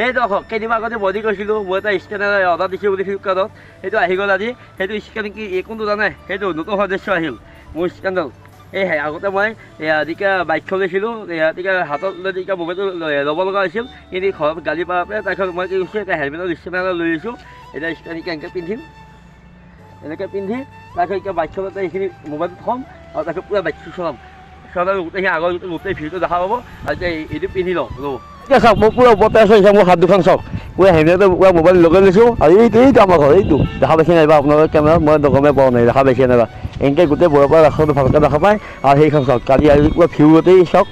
সেইটো আকৌ কেইদিনমান আগতে বডি কৰিছিলোঁ মই এটা স্কেনাৰ অৰ্ডাৰ দিছোঁ বুলি ফ্লিপকাৰ্টত সেইটো আহি গ'ল আজি। সেইটো স্কেন কি কোনটো জানে? সেইটো নতুন সদস্য আহিল। মোৰ স্কেনাৰ এই আগতে মই এদিকে বাইকখন লৈছিলোঁ এদিকে হাতত লৈ তেতিয়া মোবাইলটো ল'ব লগা হৈছিল। কিন্তু ঘৰত গালি পাৰ পৰা তাৰপিছত মই কি কৰিছোঁ এতিয়া হেলমেটৰ স্কেনাৰ লৈ আহিছোঁ এতিয়া স্কেনিংকে এনেকৈ পিন্ধিম এনেকৈ পিন্ধি তাৰপিছত এতিয়া বাইকখনতে এইখিনি মোবাইলটো থ'ম আৰু তাৰপিছত পূৰা বাইকটো চলাম। চলাই গোটেই সেই আগৰ গোটেই ভিৰটো দেখা পাব আৰু এতিয়া এই- এইটো পিন্ধি লওঁ ৰ'ব। চাওক? মই পূৰা আছোঁ এতিয়া মোৰ হাত দুখন চাওক। পূৰা হেলমেটৰ পূৰা মোবাইল লগাই লৈছোঁ। আৰু এইটো এইটো আমাৰ ঘৰ এইটো। দেখা পাইছে নাইবা আপোনালোকৰ কেমেৰাত মই গমেই পোৱা নাই দেখা পাইছে নাইবা এনেকৈ গোটেই বৰৰ পৰা ৰাস্তাটো ভালকৈ দেখা পায় আৰু সেইখন চাওক। কালি আজি পূৰা ভিউ গোটেই চাওক।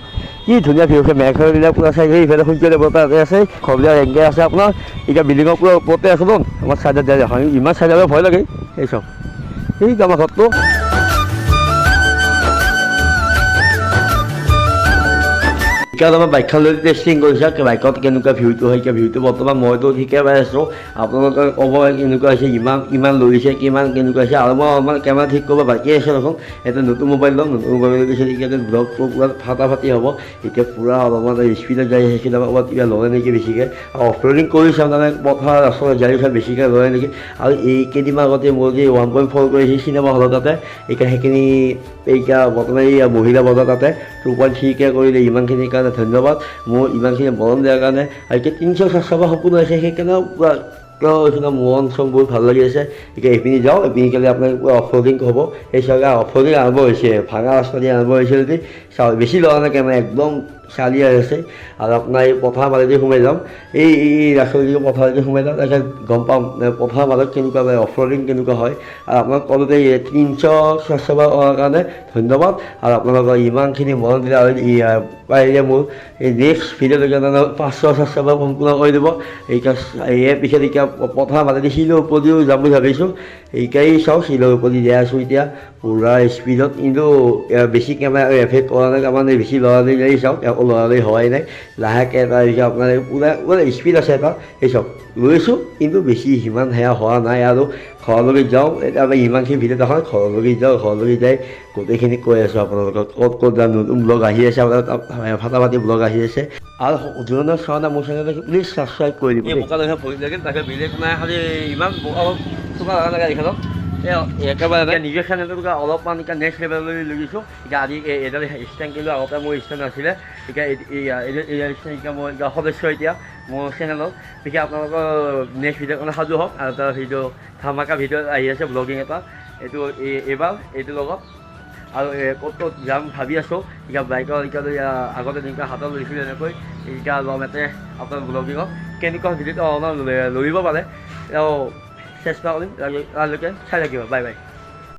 কি ধুনীয়া ভিউ আছে মেঘবিলাক পূৰা চাই সেই ইফালে সূৰ্য তাতে আছে। ঘৰবিলাক এনেকৈ আছে আপোনাৰ। এতিয়া বিল্ডিঙৰ পূৰা ওপৰতে আছোঁ ন? আমাৰ চাইডত যায় দেখা ইমান চাইডলৈ ভয় লাগে। এই চাওক। এইটো আমাৰ ঘৰটো। তোমাৰ বাইকখন লৈ টেষ্টিং কৰিছা বাইকত কেনেকুৱা ভিউটো হয় এতিয়া ভিউটো বৰ্তমান মইতো ঠিকে পাই আছোঁ আপোনালোকে ক'ব কেনেকুৱা হৈছে ইমান ইমান লৈছে কিমান কেনেকুৱা হৈছে আৰু মই অলপমান কেমেৰা ঠিক কৰিব বাকী আছে দেখোন এটা নতুন মোবাইল ল'ম নতুন মোবাইল লৈ গৈছে এতিয়া ব্লগটো পূৰা ফাটা ফাটি হ'ব এতিয়া পূৰা অলপমান স্পীডত যাই সেইখিনি অলপ কিবা লয় নেকি বেছিকৈ আৰু অফৰোডিং কৰি চাওঁ তাৰমানে পথাৰ গাড়ী চাই বেছিকৈ লয় নেকি আৰু এই কেইদিনমান আগতে মোৰ যে ওৱান পইণ্ট ফ'ৰ কৰিছে চিনেমা হলত তাতে এতিয়া সেইখিনি এতিয়া বৰ্তমান এই মহিলা বজাৰ তাতে টু পইণ্ট থ্ৰীকৈ কৰিলে ইমানখিনিৰ কাৰণে ধন্যবাদ। মোৰ ইমানখিনি মৰম দিয়াৰ কাৰণে আৰু এতিয়া তিনিশ চাৰিশ সম্পূৰ্ণ হৈছে সেইকাৰণেও পূৰা এইখিনি মন চন বহুত ভাল লাগি আছে। এতিয়া এইপিনি যাওঁ এইপিনি কালি আপোনাৰ পূৰা অফৰোডিং হ'ব। সেই চাগে অফৰোডিং আৰম্ভ হৈছে ভাঙা ৰাস্তা দি আৰম্ভ হৈছে যদি। চাওঁ বেছি লোৱা নাই কেমেৰা একদম চালি আছে আৰু আপোনাৰ এই পথাৰ মাজেদি সোমাই যাম। এই এই ৰাস্তাদি পথাৰেদি সোমাই যাম তাৰপিছত গম পাম। পথাৰ মাজত কেনেকুৱা হয় অফৰোডিং কেনেকুৱা হয়। আৰু আপোনাক ক'লোতে তিনিশ ছাবস্ক্ৰাইবাৰ হোৱাৰ কাৰণে ধন্যবাদ। আৰু আপোনালোকৰ ইমানখিনি মৰম দিলে আৰু পাৰিলে মোৰ এই নেক্সট ভিডিঅ'লৈকে পাঁচশ ছাবস্ক্ৰাইবাৰ সম্পূৰ্ণ কৰি দিব। এই পিছত এতিয়া পথাৰ মাজেদি শিলৰ ওপৰদিও যাম বুলি ভাবিছোঁ। এইকাই চাওঁ শিলৰ ওপৰদি যাই আছোঁ এতিয়া। পূৰা স্পীডত কিন্তু বেছি কেমেৰা এফেক্ট কৰা নাই তাৰমানে বেছি লৰালি যাই চাওক লৰালি হোৱাই নাই। লাহেকৈ এটা এতিয়া আপোনাৰ পূৰা পূৰা স্পীড আছে এটা। এই চাওক লৈছোঁ কিন্তু বেছি সিমান সেয়া হোৱা নাই আৰু। ঘৰলৈকে যাওঁ। এতিয়া আমি ইমানখিনি ভিডিঅ' দেখাওঁ ঘৰলৈকে যাওঁ ঘৰলৈকে যাই গোটেইখিনি কৈ আছোঁ আপোনালোকক। ক'ত ক'ত যাম নতুন ব্লগ আহি আছে আপোনাৰ তাত। ফাটা ফাটি ব্লগ আহি আছে। আৰু যোনে চোৱা নাই মোৰ চেনেলটো প্লিজ ছাবস্ক্ৰাইব কৰি দিব তাকে বেলেগ নাই খালি ইমান বোকা একেবাৰে চেনেলটোকে অলপমান এতিয়া নেক্সট লেভেললৈ লৈ গৈছোঁ। এতিয়া আজি এডাল ষ্টেণ্ড কিন্তু আগতে মোৰ ষ্টেণ্ড নাছিলে। এতিয়া এই ষ্টেণ্ড এতিয়া মই এতিয়া সদস্য এতিয়া মোৰ চেনেলত বিশেষ আপোনালোকৰ নেক্সট ভিডিঅ' কাৰণে সাজু হওক আৰু এটা ভিডিঅ' ধামাকা ভিডিঅ' আহি আছে ব্লগিং এটা। এইটো এই- এইবাৰ এইটোৰ লগত। আৰু ক'ত ক'ত যাম ভাবি আছোঁ। এতিয়া বাইকৰ এতিয়া আগতে যেনেকৈ হাতত লৈছিলোঁ এনেকৈ এতিয়া ল'ম ইয়াতে আপোনাৰ ব্লগিঙত কেনেকুৱা ভিডিঅ'টো অলপমান লৰিব পাৰে। তেওঁ চেষ্টা কৰিম তালৈকে চাই থাকিব বাই বাই